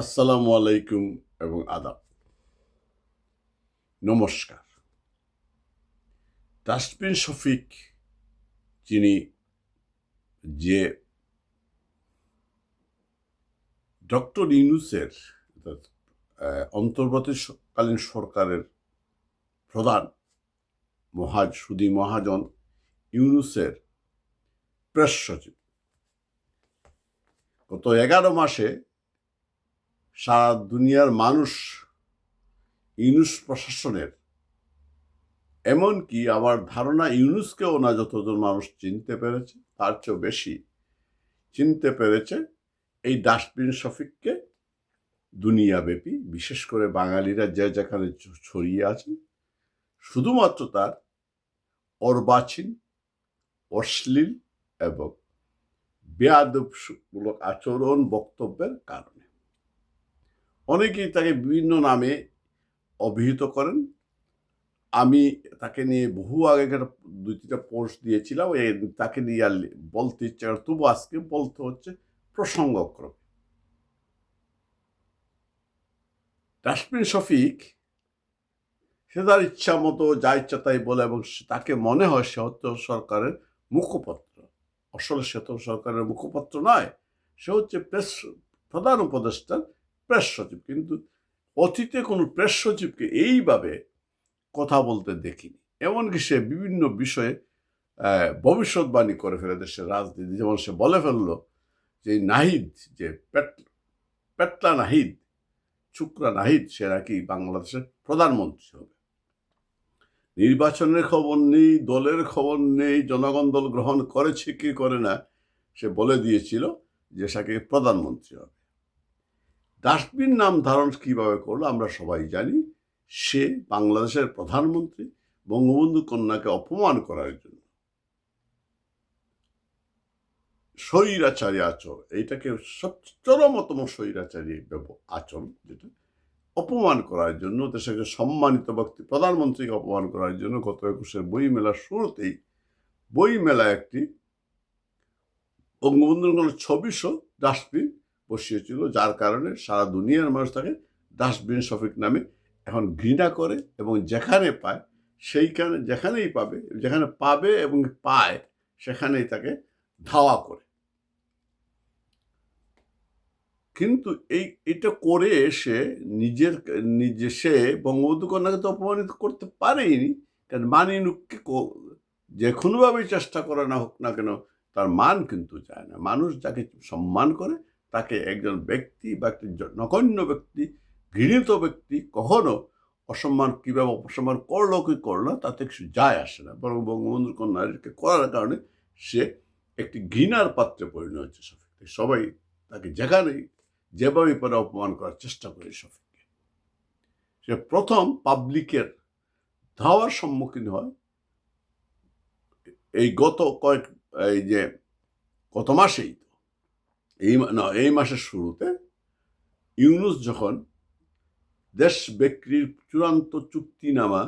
আসসালামু আলাইকুম এবং আদাব। নমস্কার। ডাস্টবিন শফিক, যিনি যে ডক্টর ইউনুসের অন্তর্বর্তীকালীন সরকারের প্রধান মহাজ, সুদী মহাজন ইউনুসের প্রেস সচিব। গত এগারো মাসে সারা দুনিয়ার মানুষ ইউনুস প্রশাসনের। এমনকি আমার ধারণা ইউনুসকেও না যতজন মানুষ চিনতে পেরেছে, তার চেয়েও বেশি চিনতে পেরেছে এই ডাস্টবিন শফিককে দুনিয়াব্যাপী, বিশেষ করে বাঙালিরা যে যেখানে ছড়িয়ে আছেন শুধুমাত্র তার অর্বাচীন, অশ্লীল এবং বেয়াদবমূলক আচরণ, বক্তব্যের কারণে। অনেকেই তাকে বিভিন্ন নামে অভিহিত করেন। আমি তাকে নিয়ে বহু আগেকার দুই তিনটা পোস্ট দিয়েছিলাম তাকে নিয়ে আর বলতে ইচ্ছে করে তবু আজকে বলতে হচ্ছে প্রসঙ্গক্রমে ডাস্টবিন শফিক, সে তার ইচ্ছা মতো, যা ইচ্ছা তাই বলে এবং তাকে মনে হয় সে হচ্ছে সরকারের মুখপত্র। আসলে সে তো সরকারের মুখপত্র নয়, সে হচ্ছে প্রেস প্রধান উপদেষ্টার প্রেস সচিব, কিন্তু অতীতে কোনো প্রেস সচিবকে এইভাবে কথা বলতে দেখিনি। এমনকি সে বিভিন্ন বিষয়ে ভবিষ্যৎবাণী করে ফেলে দেশের রাজনীতি। যেমন সে বলে ফেলল যে নাহিদ, যে পেট, পেটলা নাহিদ শুক্রা নাহিদ, সে নাকি বাংলাদেশের প্রধানমন্ত্রী হবে। নির্বাচনের খবর নেই, দলের খবর নেই, জনগণ দল গ্রহণ করেছে কি করে না, সে বলে দিয়েছিল যে সাকে প্রধানমন্ত্রী হবে। ডাস্টবিন নাম ধারণ কীভাবে করল আমরা সবাই জানি। সে বাংলাদেশের প্রধানমন্ত্রী বঙ্গবন্ধু কন্যাকে অপমান করার জন্য। স্বৈরাচারী আচরণ, এইটাকে সবচেয়ে চরমতম স্বৈরাচারী আচরণ যেটা, অপমান করার জন্য, দেশকে সম্মানিত ব্যক্তি, প্রধানমন্ত্রীকে অপমান করার জন্য গত একুশের বই মেলার শুরুতেই বই মেলা একটি বঙ্গবন্ধুর কোনো ছবি সহ ডাস্টবিন বসিয়েছিল, যার কারণে সারা দুনিয়ার মানুষ তাকে ডাস্টবিন শফিক নামে এখন ঘৃণা করে এবং যেখানে পায় সেইখানে, যেখানেই পাবে, যেখানে পাবে এবং পায় সেখানেই তাকে ধাওয়া করে। কিন্তু এই, এটা করে সে নিজের, নিজে, সে বঙ্গবন্ধু কন্যাকে তো অপমানিত করতে পারেইনি, কারণ মানিনুককে যে কোনোভাবেই চেষ্টা করে না হোক না কেন, তার মান কিন্তু যায় না। মানুষ যাকে সম্মান করে তাকে একজন ব্যক্তি বা একটি নগণ্য ব্যক্তি, ঘৃণিত ব্যক্তি কখনো অসম্মান কীভাবে অপসম্মান করল কি করল তাতে কিছু যায় আসে না। বরং বঙ্গবন্ধুর কন্যাকে করার কারণে সে একটি ঘৃণার পাত্রে পরিণত হচ্ছে শফিক সবাই তাকে যেখানেই যেভাবে পরে অপমান করার চেষ্টা করে শফিককে। সে প্রথম পাবলিকের ধাওয়ার সম্মুখীন হয়। এই গত কয়েক, এই যে গত মাসেই এই না, এই মাসের শুরুতে ইউনুস যখন দেশ বিক্রির চূড়ান্ত চুক্তিনামা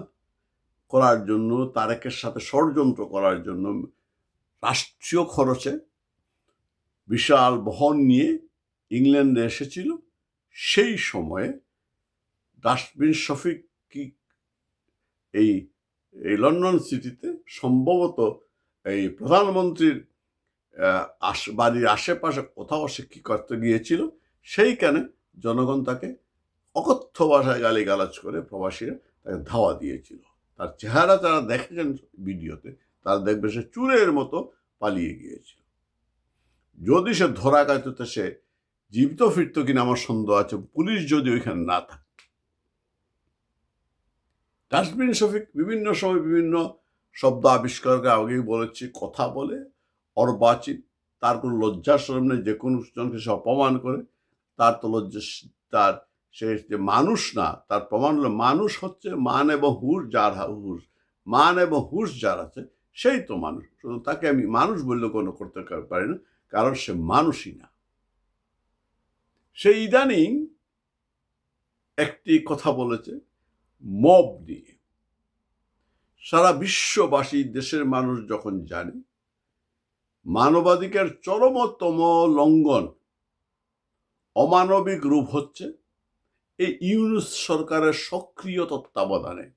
করার জন্য, তারেকের সাথে ষড়যন্ত্র করার জন্য রাষ্ট্রীয় খরচে বিশাল বহন নিয়ে ইংল্যান্ডে এসেছিল, সেই সময়ে ডাস্টবিন শফিক কি এই এই লন্ডন সিটিতে সম্ভবত এই প্রধানমন্ত্রীর আশ- বাড়ির আশেপাশে কোথাও কী করতে গিয়েছিল, সেইখানে জনগণ তাকে অকথ্য ভাষায় গালিগালাজ করে প্রবাসীরা তাকে ধাওয়া দিয়েছিল। তার চেহারা যারা দেখেছেন ভিডিওতে, তারা দেখবে সে চুরের মতো পালিয়ে গিয়েছিল। যদি সে ধরা গাইতে সে জীবিত ফিরত কিনা আমার সন্দেহ আছে, পুলিশ যদি ওইখানে না থাকে। ডাস্টবিন শফিক বিভিন্ন সময় বিভিন্ন শব্দ আবিষ্কার করে আগেই বলেছি, কথা বলে অর্বাচীন, তার কোনো লজ্জার শরম নেই, যে কোনো জনকে সে অপমান করে, তার তো লজ্জা তার সে যে মানুষ না, তার প্রমাণ হলো মানুষ হচ্ছে মান এবং হুশ যার হুশ। মান এবং হুশ যার আছে, সেই তো মানুষ। শুধু তাকে আমি মানুষ বললে কোনো করতে পারি না, কারণ সে মানুষই না। সে ইদানিং একটি কথা বলেছে, মব নিয়ে। সারা বিশ্ববাসী দেশের মানুষ যখন জানে মানবাধিকার চরমতম লঙ্ঘন। অমানবিক রূপ হচ্ছে এই ইউনুস সরকারের সক্রিয় তত্ত্বাবধানে।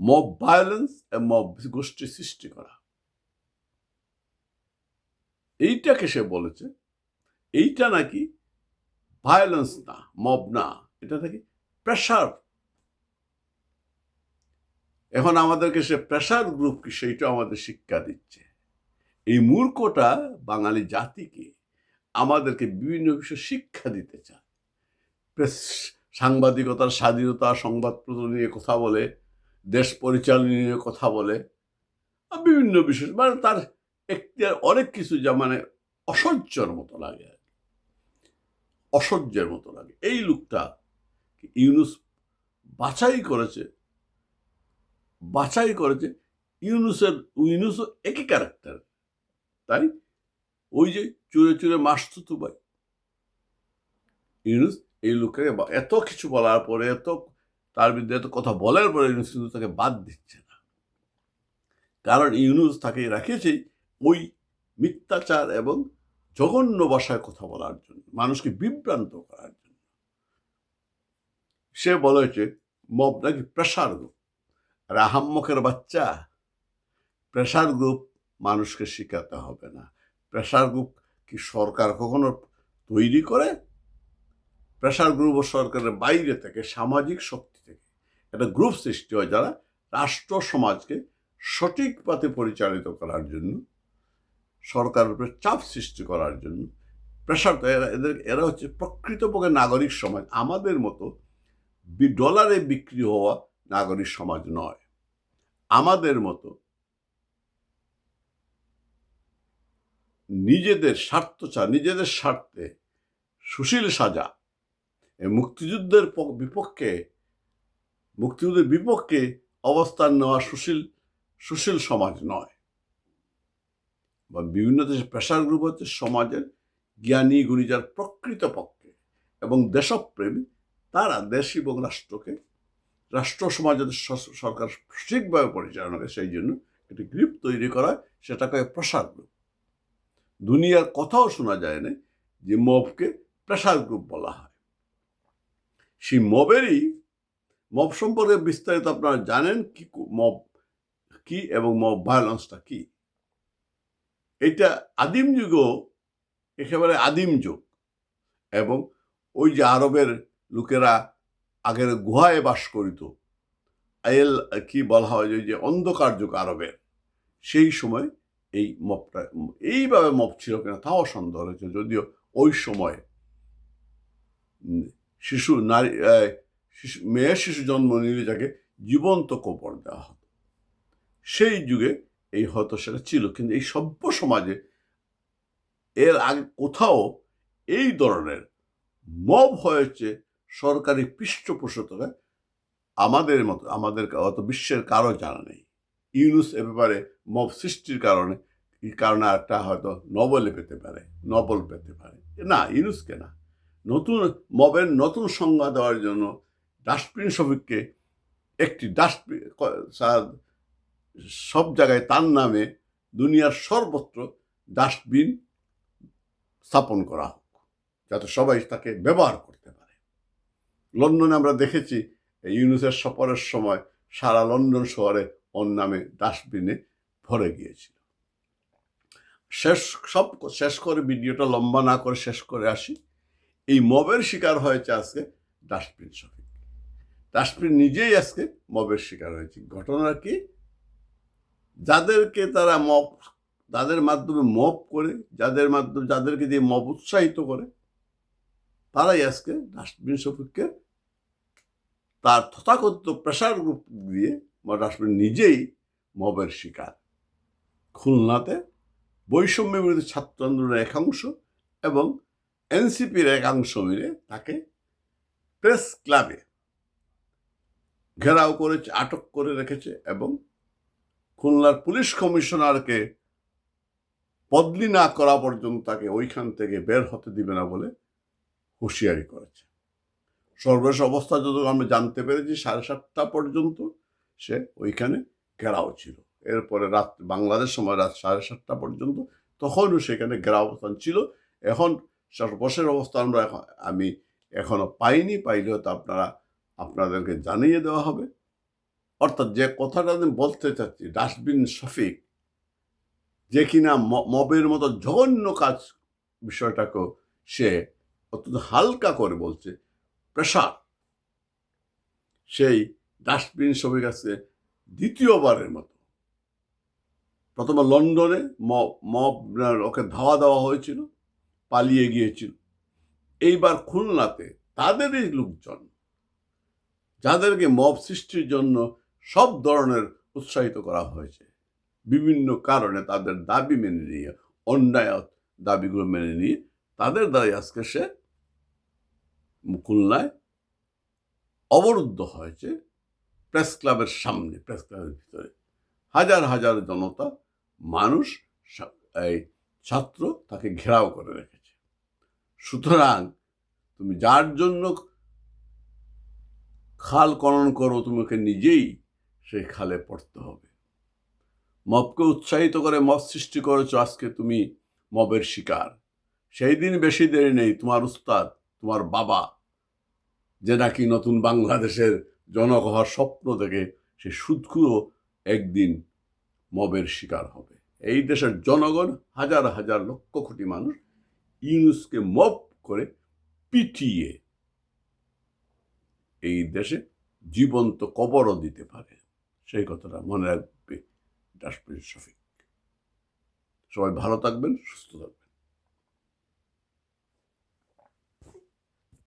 মব ভায়োলেন্স মব গোষ্ঠী সৃষ্টি করা। এইটাকে সে বলেছে, এইটা নাকি ভায়োলেন্স না, মব না, এটা নাকি প্রেশার এখন আমাদেরকে সে প্রেশার গ্রুপ কি সেইটা আমাদের শিক্ষা দিচ্ছে। এই মূর্খটা বাঙালি জাতিকে আমাদেরকে বিভিন্ন বিষয়ে শিক্ষা দিতে চায়। প্রেস, সাংবাদিকতার স্বাধীনতা সংবাদপত্র নিয়ে কথা বলে, দেশ পরিচালনা নিয়ে কথা বলে বিভিন্ন বিষয়। মানে তার একটি অনেক কিছু যা মানে অসহ্যর মতো লাগে আর কি। অসহ্যের মতো লাগে। এই লোকটা ইউনুস বাছাই করেছে? বাছাই করেছে ইউনুসের ইউনুসও একই ক্যারেক্টার তাই? ওই যে চুরে চুরে মাস তো ভাই। ইউনুস, এই লোককে এত কিছু বলার পরে এত, তার বিরুদ্ধে এত কথা বলার পরে ইউনুস কিন্তু তাকে বাদ দিচ্ছে না। কারণ ইউনুস তাকে রাখিয়েছে ওই মিথ্যাচার এবং জঘন্য ভাষায় কথা বলার জন্য, মানুষকে বিভ্রান্ত করার জন্য। সে বলে বলেছে মব নাকি প্রেশার গ্রুপ? আর আহাম্মকের বাচ্চা। প্রেশার গ্রুপ মানুষকে শেখাতে হবে না। প্রেশার গ্রুপ কি সরকার কখনো তৈরি করে? প্রেশার গ্রুপ ও সরকারের বাইরে থেকে, সামাজিক শক্তি থেকে। একটা গ্রুপ সৃষ্টি হয় যারা রাষ্ট্র সমাজকে সঠিক পথে পরিচালিত করার জন্য, সরকারের উপরে চাপ সৃষ্টি করার জন্য। প্রেশার এরা, এদের, এরা হচ্ছে প্রকৃতপক্ষে নাগরিক সমাজ। আমাদের মতো ডলারে বিক্রি হওয়া নাগরিক সমাজ নয়। আমাদের মতো নিজেদের স্বার্থ চা, নিজেদের স্বার্থে সুশীল সাজা। মুক্তিযুদ্ধের বিপক্ষে মুক্তিযুদ্ধের বিপক্ষে অবস্থান নেওয়া সুশীল সুশীল সমাজ নয়। বা বিভিন্ন দেশের প্রেশার গ্রুপ হচ্ছে সমাজের জ্ঞানী গুণীজার প্রকৃত পক্ষে এবং দেশপ্রেমী, তারা দেশ এবং রাষ্ট্রকে, রাষ্ট্র সমাজের স- সরকার সঠিকভাবে পরিচালনা করে, সেই জন্য একটি গ্রুপ তৈরি করা সেটাকে প্রেশার গ্রুপ। দুনিয়ার কথাও শোনা যায় না যে মবকে প্রেশার গ্রুপ বলা হয়। সেই মবেরই, মব সম্পর্কে বিস্তারিত আপনারা জানেন কি মব কি এবং মব ভায়োলেন্সটা কি। এটা আদিম যুগও একেবারে আদিম যুগ এবং ওই যে আরবের লোকেরা আগের গুহায় বাস করিত এল কি বলা হয় যে অন্ধকার যুগ আরবের, সেই সময় এই মপটা, এইভাবে মপ ছিল কিনা তাও সন্দেহ রয়েছে। যদিও ওই সময় শিশু নারী শিশু মেয়ে শিশু জন্ম নিলে যাকে জীবন্ত কবর দেওয়া হতো, সেই যুগে এই হয়তো সেটা ছিল। কিন্তু এই সভ্য সমাজে এর আগে কোথাও এই ধরনের মব হয়েছে সরকারি পৃষ্ঠপোষকতায় আমাদের মতো, আমাদের অত বিশ্বের কারও জানা নেই। ইউনুস এ ব্যাপারে মব সৃষ্টির কারণে কারণে একটা হয়তো নবলে পেতে পারে নবল পেতে পারে। না ইউনুসকে না। নতুন মবের নতুন সংজ্ঞা দেওয়ার জন্য ডাস্টবিন শ্রমিককে একটি ডাস্টবিন সব জায়গায় তার নামে দুনিয়ার সর্বত্র ডাস্টবিন স্থাপন করা হোক, যাতে সবাই তাকে ব্যবহার করতে পারে। লন্ডনে আমরা দেখেছি ইউনুসের সফরের সময় সারা লন্ডন শহরে ওর নামে ডাস্টবিনে ভরে গিয়েছিল। শেষ, সব শেষ করে ভিডিওটা লম্বা না করে শেষ করে আসি। এই মবের শিকার হয়েছে আজকে ডাস্টবিন শ্রমিক ডাস্টবিন নিজেই আজকে মবের শিকার হয়েছে। ঘটনা কি? যাদেরকে তারা মব, যাদের মাধ্যমে মব করে, যাদের মাধ্যমে, যাদেরকে দিয়ে মব উৎসাহিত করে, তারাই আজকে ডাস্টবিন শ্রমিককে তার তথাকথিত প্রেশার গ্রুপ দিয়ে ডাস্টবিন নিজেই মবের শিকার। খুলনাতে বৈষম্য বিরোধী ছাত্র আন্দোলনের একাংশ এবং এনসিপির একাংশ মিলে তাকে প্রেস ক্লাবে ঘেরাও করেছে আটক করে রেখেছে এবং খুলনার পুলিশ কমিশনারকে বদলি না করা পর্যন্ত তাকে ওইখান থেকে বের হতে দিবে না বলে হুঁশিয়ারি করেছে। সর্বশেষ অবস্থা যত আমরা জানতে পেরেছি, সাড়ে সাতটা পর্যন্ত সে ওইখানে ঘেরাও ছিল। এরপরে রাত, বাংলাদেশ সময় রাত সাড়ে সাতটা পর্যন্ত তখনও সেখানে ঘেরাও অবস্থান ছিল। এখন সর্বশেষ অবস্থা আমরা এখন- আমি এখনও পাইনি, পাইলেও তো আপনারা, আপনাদেরকে জানিয়ে দেওয়া হবে। অর্থাৎ যে কথাটা আমি বলতে চাচ্ছি, ডাস্টবিন শফিক, যে কিনা মবের মতো জঘন্য কাজ বিষয়টাকেও সে অত্যন্ত হালকা করে বলছে, প্রেশার। সেই ডাস্টবিন শফিক আছে দ্বিতীয়বারের মতো। প্রথমে লন্ডনে মব ওকে ধাওয়া দেওয়া হয়েছিল, পালিয়ে গিয়েছিল। এইবার খুলনাতে তাদেরই লোকজন, যাদেরকে মব সৃষ্টির জন্য সব ধরনের উৎসাহিত করা হয়েছে। বিভিন্ন কারণে তাদের দাবি মেনে নিয়ে অন্যায় দাবিগুলো মেনে নিয়ে তাদের দ্বারাই আজকে সে খুলনায় অবরুদ্ধ হয়েছে প্রেস ক্লাবের সামনে, প্রেস ক্লাবের ভিতরে। হাজার হাজার জনতা মানুষ এই ছাত্র তাকে ঘেরাও করে রেখেছে। সুতরাং তুমি যার জন্য খাল খনন করো, তোমাকে নিজেই সেই খালে পড়তে হবে। মবকে উৎসাহিত করে মব সৃষ্টি করেছ, আজকে তুমি মবের শিকার। সেই দিন বেশি দেরি নেই, তোমার উস্তাদ, তোমার বাবা, যে নাকি নতুন বাংলাদেশের জনক হওয়ার স্বপ্ন থেকে সে সুদকুও একদিন মবের শিকার হবে। এই দেশের জনগণ হাজার হাজার লক্ষ কোটি মানুষ ইউনুসকে মব করে পিটিয়ে এই দেশে জীবন্ত কবরও দিতে পারে। সেই কথাটা মনে রাখবে ডাস্টবিন শফিক। সবাই ভালো থাকবেন, সুস্থ থাকবেন।